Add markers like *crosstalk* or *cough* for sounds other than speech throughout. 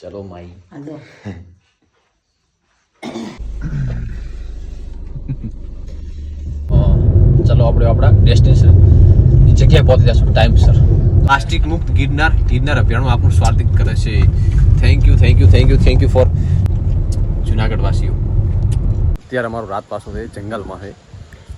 ચલો માઈ. હાલો. ચલો આપણે આપણા ડેસ્ટિનેશન જગ્યાએ પહોંચી જશું ટાઈમસર પ્લાસ્ટિક મુક્ત ગિરનાર ગિરનાર અભિયાનમાં આપણું સ્વાગત કરે છે. Thank you thank you thank you thank you for Junagadh વાસીઓ અત્યારે અમારો રાત પાસો છે જંગલમાં છે.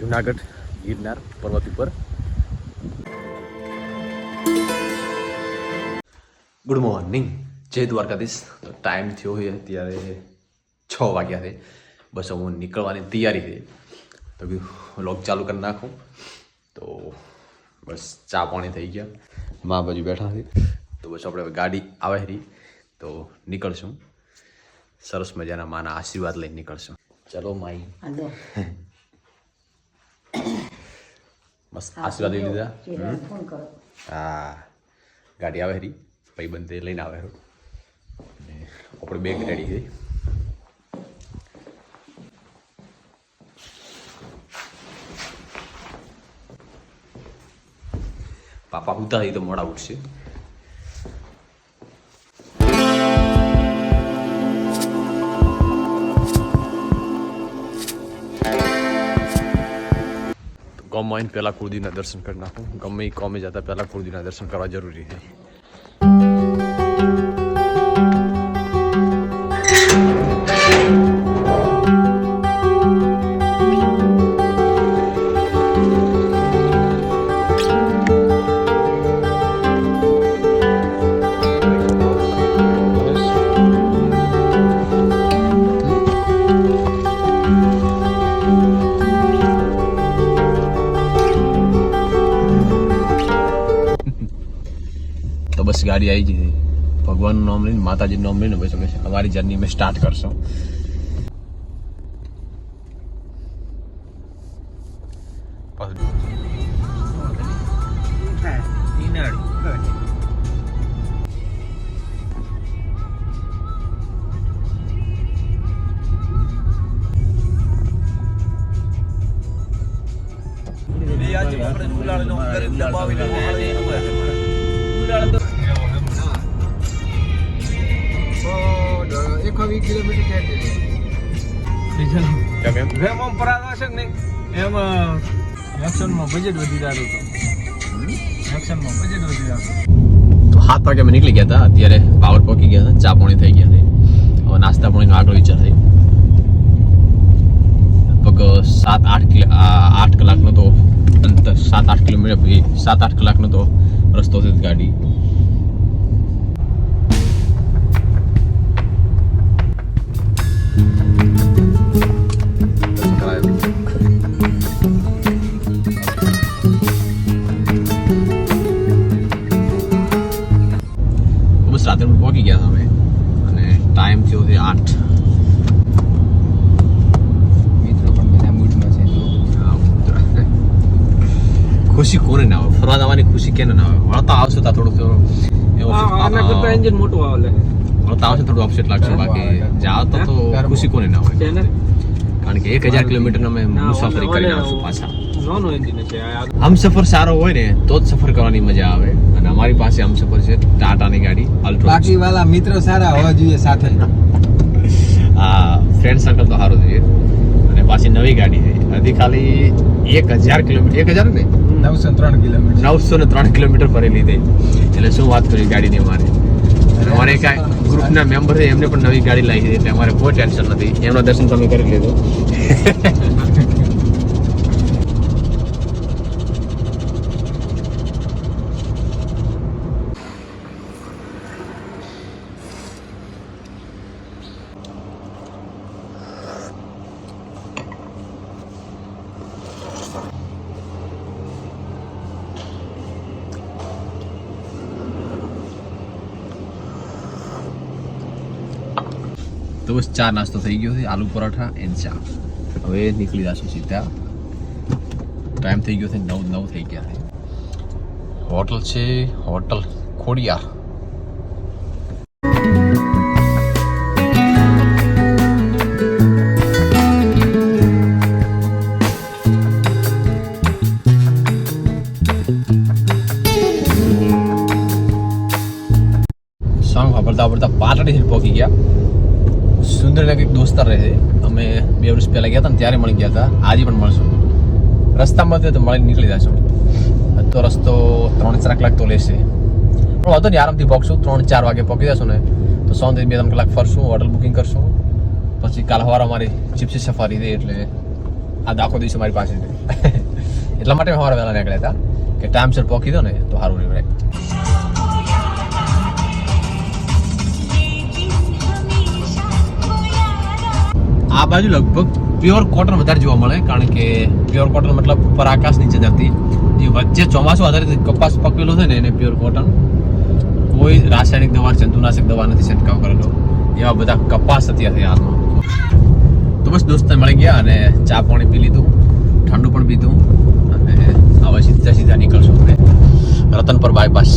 જુનાગઢ ગિરનાર પર્વત ઉપર. ગુડ મોર્નિંગ જય દ્વારકાધીશ. તો ટાઈમ થયો હોય અત્યારે છ વાગ્યા છે. બસ હું નીકળવાની તૈયારી છે. તો કીધું લોક ચાલુ કરી નાખું. તો બસ ચા પાણી થઈ ગયા. મા બાજુ બેઠા હતી તો બસ આપણે ગાડી આવે હરી તો નીકળશું. સરસ મજાના માના આશીર્વાદ લઈને નીકળશું. ચલો માઈ. મસ્ત આશીર્વાદ લઈ લીધા. હા. ગાડી આવે હરી ભાઈ બંધ લઈને આવે આપણે બેગ રેડી થઈ પાપા ઉતા તો મોડા ઉઠશે. ગામમાં પહેલાં કુરદીના દર્શન કરી નાખું. ગમે કોમે જતા પહેલાં કુળદીના દર્શન કરવા જરૂરી છે. ગાડી આવી ગઈ ભગવાનનું નામ લઈને, માતાજીનું નામ લઈને પછી અમે અમારી જર્ની અમે સ્ટાર્ટ કરશું. કેમ એમ? જેમ આમ પરાગ હશે ને એમ એક્શનમાં બજેટ વધી હતું. એક્શનમાં બજેટ વધી જતું તો સાત વાગે અમે નીકળી ગયા હતા. અત્યારે પાવર પોકી ગયા હતા. ચા પાણી થઈ ગયા હતા. હવે નાસ્તા પાણીનો આગળ વિચાર થઈ લગભગ સાત આઠ કિલો આઠ કલાકનો તો અંતર સાત આઠ કિલોમીટર સાત આઠ કલાકનો તો રસ્તો છે ગાડી. કોને ના આવે ફરવા જવાની ખુશી કેને ના આવે વળતા આવશે તો થોડુંક થોડું એવું એન્જિન મોટું આવે. વળતા આવશે થોડું અપસેટ લાગશે બાકી જાવ તો તો ખુશી કોને ના હોય. કારણ કે એક હજાર કિલોમીટર અમે મુસાફરી કરી આવશું પાછા. હમસફર સારો હોય ને તો જ સફર કરવાની મજા આવે. અને અમારી પાસે હમસફર છે ટાટાની ગાડી અલ્ટ્રો બાકી વાલા મિત્રો સારા હોવા જોઈએ સાથે. *laughs* આ ફ્રેન્ડ સર્કલ તો સારું જોઈએ. અને પાછી નવી ગાડી છે. હજી ખાલી એક હજાર કિલોમીટર એક હજાર ને નવસો ત્રણ કિલોમીટર. નવસો ને ત્રણ કિલોમીટર ફરેલી હતી એટલે શું વાત કરી ગાડીની અમારે? અમારે કાંઈ ગ્રુપના મેમ્બર છે એમને પણ નવી ગાડી લાવી છે એટલે અમારે કોઈ ટેન્શન નથી. એમનો દર્શન તમે કરી લેજો તો બસ ચા નાસ્તો થઈ ગયો છે, આલુ પરાઠા એન્ડ ચા. હવે નીકળી જશું સીધા. ટાઈમ થઈ ગયો છે નવ નવ થઈ ગયા છે. હોટલ છે હોટલ ખોડિયાર સોંગ વાપરતા વાપરતા પાટણ હિલ પહોંચી ગયા. સુંદરનગર એક દોસ્તાર રહે છે. અમે બે વર્ષ પહેલાં ગયા હતા ને ત્યારે મળી ગયા હતા. આજે પણ મળશું. રસ્તામાં તો મળી નીકળી જશું. તો રસ્તો ત્રણ ચાર કલાક તો લેશે. પણ વાંધો નહીં, આરામથી પહોંચશું. ત્રણ ચાર વાગે પહોંચી જશું ને, તો સૌથી બે ત્રણ કલાક ફરશું, હોટલ બુકિંગ કરશું. પછી કાલ સવારે અમારી જીપ્સી સફારી હતી એટલે આ આખો દિવસ અમારી પાસે *laughs* એટલા માટે સવારે વહેલા નીકળ્યા હતા કે ટાઈમસર પહોંચી દો ને, તો સારું રહેવાય. આ બાજુ લગભગ પ્યોર કોટન વધારે જોવા મળે, કારણ કે પ્યોર કોટન મતલબ ઉપર આકાશ નીચે ધરતી. જે વચ્ચે ચોમાસું આધારિત કપાસ પકવેલો છે ને, એને પ્યોર કોટન કોઈ રાસાયણિક દવા જંતુનાશક દવા નથી છંટકાવ કરેલો. એવા બધા કપાસ અત્યારે હાલમાં. તો બસ દોસ્ત મળી ગયા અને ચા પાણી પી લીધું, ઠંડુ પણ પીધું, અને હવે સીધા સીધા નીકળશું આપણે રતનપર બાયપાસ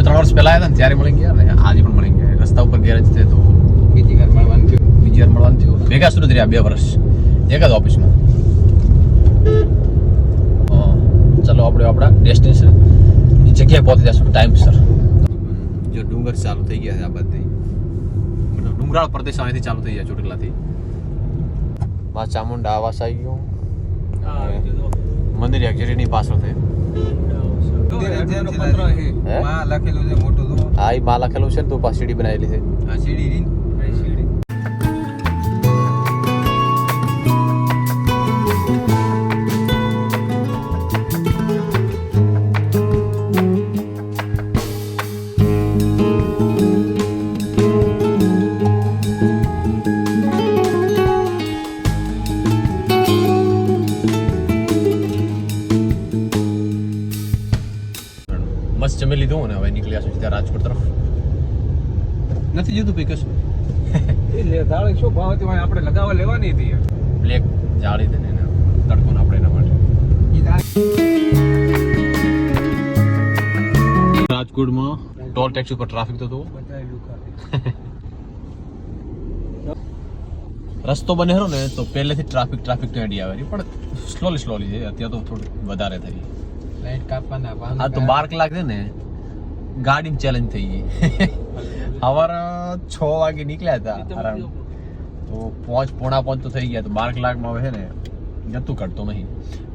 અમે ત્રણ વર્ષ પહેલા આવ્યા ને ત્યારે મળી ગયા ને આજે પણ મળી ગયા. રસ્તા ઉપર ગેરેજ છે તો બીજી વાર મળવાનું થયું. બીજી વાર મળવાનું થયું. ભેગા સુધી રહ્યા બે વર્ષ. એક જ ઓફિસમાં. ચલો આપણે આપણા ડેસ્ટિનેશન જગ્યાએ પહોંચી જશું ટાઈમસર જો ડુંગર ચાલુ થઈ ગયા છે આ બધી. મતલબ ડુંગરાળ પ્રદેશ અહીંથી ચાલુ થઈ ગયા ચોટીલાથી. માં ચામુંડા આવાસ આવી ગયું. મંદિર એક્ઝેક્ટની પાછળ છે. જેનો પત્ર છે હે? માં લખેલું છે મોટું તો. માં લખેલું છે ને તો પાછી સીડી બનાવેલી છે? રીન સીડી નથી જોતું ભાઈ કશું? *laughs* એ લે દાળ શું ભાવ હતી આપણે લગાવવા લેવાની હતી. બ્લેક જાળી દે ને એને. તડકો આપણે એના માટે. રાજકોટમાં ટોલ ટેક્સ ઉપર ટ્રાફિક તો હતો રસ્તો બનેરો ને તો પહેલેથી ટ્રાફિક ટ્રાફિક તો એડી આવે પણ સ્લોલી સ્લોલી છે. અત્યારે તો થોડું વધારે થઈ લાઈટ કાપવાના હા આ તો બાર કલાક છે ને ગાડી ચેલેન્જ થઈ ગઈ. સવારે છ વાગે નીકળ્યા હતા. તો પાંચ પોણા પાંચ તો થઈ ગયા. તો બાર કલાકમાં હવે છે ને જતું કરતો નહીં.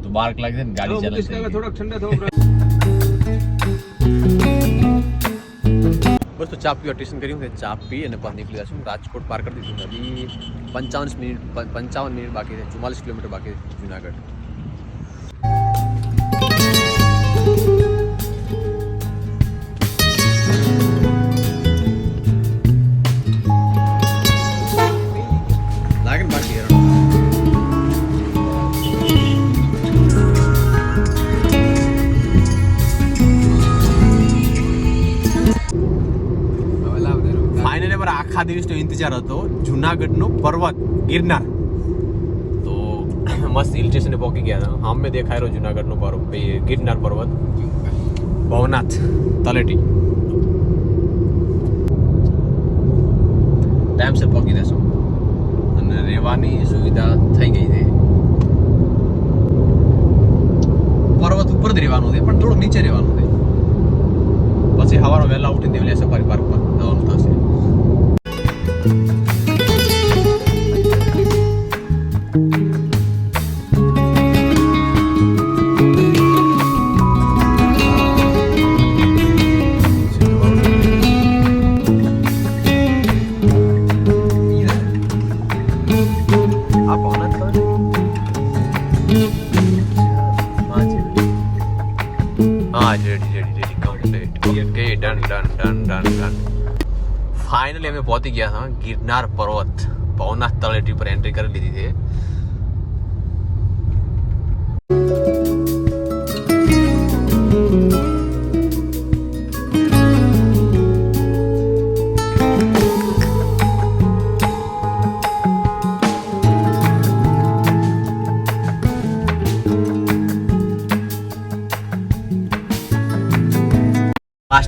તો બાર કલાક છે ને ગાડી ચાલે થઈ થોડોક ઠંડા થવો બસ તો ચા પીવા ટ્યુશન કર્યું છે ચા પી અને પાછા નીકળી જશું રાજકોટ પાર કરી દીધું. હજી પંચાવન મિનિટ પંચાવન મિનિટ બાકી છે ચુમ્માલીસ કિલોમીટર બાકી છે જુનાગઢ. ફાઇનલી અમારે આખા દિવસનો ઇંતજાર હતો. જુનાગઢનો પર્વત ગિરનાર. તો મસ્ત હિલ સ્ટેશને પહોંચી ગયા હતા. અમે દેખાય રહ્યો જુનાગઢનો પર્વત ગિરનાર પર્વત. ભવનાથ તલેટી. ટાઈમસર પહોંચી જશું. અને રહેવાની સુવિધા થઈ ગઈ છે. પર્વત ઉપર જ રહેવાનું છે, પણ થોડું નીચે રહેવાનું છે. પછી સવારે વહેલા ઉઠીને દેવલિયા સફારી પાર્ક પર. ફાઇનલી અમે પહોંચી ગયા હા ગિરનાર પર્વત ભવનાથ તળેટી પર એન્ટ્રી કરી લીધી છે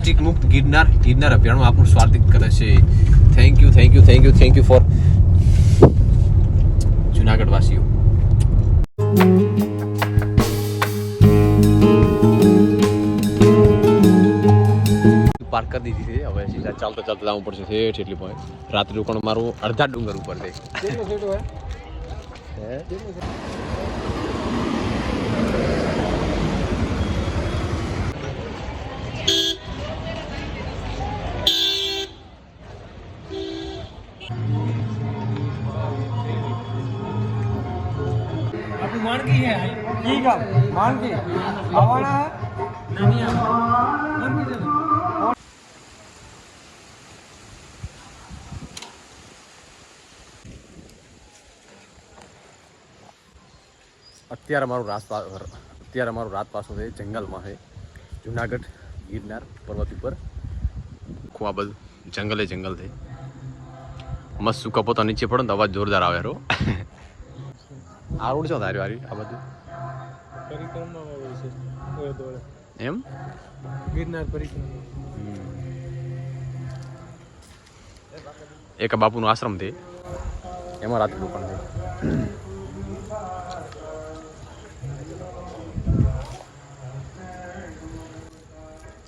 પ્લાસ્ટિક મુક્ત ગિરનાર ગિરનાર અભિયાનમાં આપણું સ્વાગત કરે છે. Thank you thank you thank you thank you for Junagadh વાસીઓ park કરી દીધી છે. હવે સીધા ચાલતા ચાલતા જવું પડશે. ઠેઠ એટલી પોઈન્ટ રાત્રે રોકાણ મારું અડધા ડુંગર ઉપર છે. કેટલું है આ માણકી છે ને? અત્યારે અમારું રાત અત્યારે અમારું રાત પાસો છે જંગલમાં છે. જુનાગઢ ગિરનાર પર્વત ઉપર આખું આ બધું જંગલે જંગલ છે. મસ્ત સૂકા પોતા નીચે પડે ને તો અવાજ જોરદાર આવે રો આ રોડ છે તારી વારી આ બધું? પરિક્રમા હોય છે એમ? ગિરનાર પરિક્રમા એક બાપુનો આશ્રમ છે. એમાં રાત્રે દુકાન છે.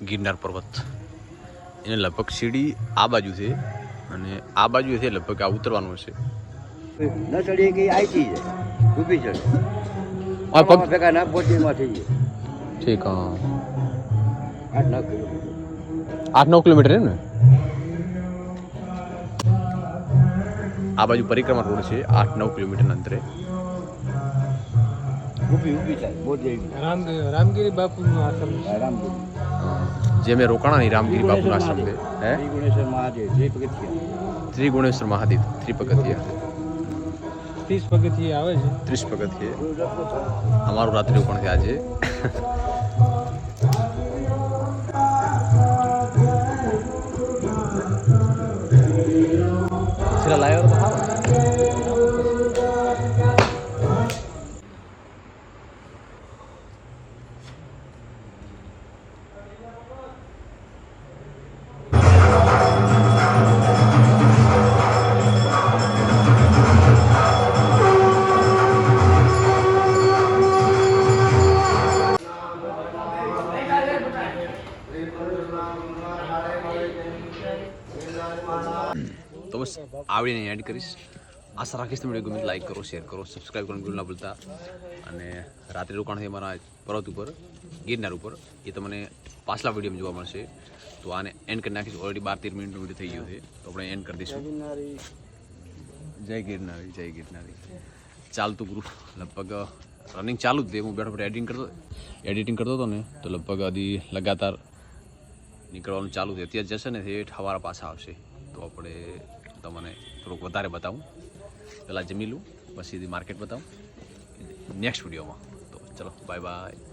ગિરનાર પર્વત. એને લગભગ સીડી આ બાજુ છે અને આ બાજુ છે લગભગ આ ઉતરવાનું હશે. ન ચડીએ કે આઈટી છે ડૂબી ચડે આ પગ ભેગા ના બોટીમાં થઈ જાય ઠીક હા. આઠ નવ કિલોમીટર આઠ નવ કિલોમીટર એમ ને? આ બાજુ પરિક્રમા રોડ છે આઠ નવ કિલોમીટરના અંતરે. ઊભી ઊભી થાય બોટી રામ રામગીરી બાપુનું આશ્રમ છે. રામદેવ જે મેં રોકાણા નહીં રામગીરી બાપુના આશ્રમ છે. હે? શ્રી ગુણેશ્વર મહાદેવ જય પગથિયા ત્રિગુણેશ્વર મહાદેવ ત્રિપગથિયા. ત્રીસ પગથિયે આવે છે. ત્રીસ પગથિયે. અમારું રાત્રિ પણ છે. આજે લાવ્યો તો સારો. આવડીને એડ કરીશ. આશા રાખીશ તમે ગમે લાઈક કરો શેર કરો સબસ્ક્રાઈબ કરવાનું બિલકુલ ના ભૂલતા. અને રાત્રે રોકાણ થઈ મારા પર્વત ઉપર, ગિરનાર ઉપર, એ તમને પાછલા વિડીયોમાં જોવા મળશે. તો આને એન્ડ કરી નાખીશું. ઓલરેડી બાર તેર મિનિટનું વીડિયો થઈ ગયો છે. તો આપણે એન્ડ કરી દઈશું. જય ગિરનારી જય ગિરનારી. ચાલતું ગ્રુપ લગભગ રનિંગ ચાલુ જ તે હું બેઠો બેઠો એડિટિંગ કરતો એડિટિંગ કરતો હતો ને, તો લગભગ હજી લગાતાર નીકળવાનું ચાલુ છે. અત્યારે જશે ને એ હવારા પાછા આવશે. તો આપણે તમને થોડુંક વધારે બતાવું. પહેલાં જમી લઉં પછી માર્કેટ બતાવું. નેક્સ્ટ વિડીયોમાં તો ચલો બાય બાય